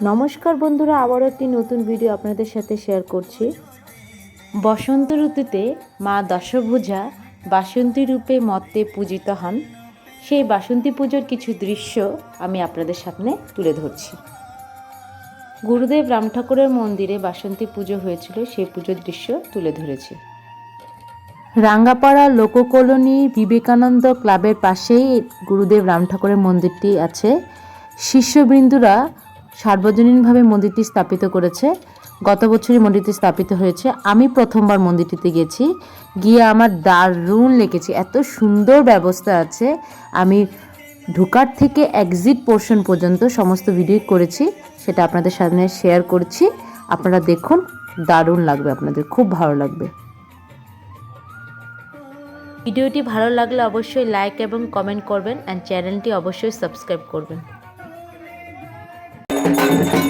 নমস্কার বন্ধুরা, আবারও একটি নতুন ভিডিও আপনাদের সাথে শেয়ার করছি। বসন্ত ঋতুতে মা দশভুজা বাসন্তী রূপে মত্তে পূজিত হন। সেই বাসন্তী পুজোর কিছু দৃশ্য আমি আপনাদের সামনে তুলে ধরছি। গুরুদেব রাম ঠাকুরের মন্দিরে বাসন্তী পুজো হয়েছিল, সেই পুজোর দৃশ্য তুলে ধরেছি। রাঙ্গাপাড়া লোককলোনি বিবেকানন্দ ক্লাবের পাশেই গুরুদেব রাম ঠাকুরের মন্দিরটি আছে। শিষ্যবৃন্দুরা সার্বজনীনভাবে মন্দিরটি স্থাপিত করেছে। গত বছরই মন্দিরটি স্থাপিত হয়েছে। আমি প্রথমবার মন্দিরটিতে গেছি। গিয়ে আমার দারুণ লেগেছে। এত সুন্দর ব্যবস্থা আছে। আমি ঢোকার থেকে এক্সিট পোর্শন পর্যন্ত সমস্ত ভিডিও করেছি। সেটা আপনাদের সামনে শেয়ার করছি। আপনারা দেখুন, দারুণ লাগবে আপনাদের। খুব ভালো লাগবে। ভিডিওটি ভালো লাগলে অবশ্যই লাইক এবং কমেন্ট করবেন অ্যান্ড চ্যানেলটি অবশ্যই সাবস্ক্রাইব করবেন। thank you.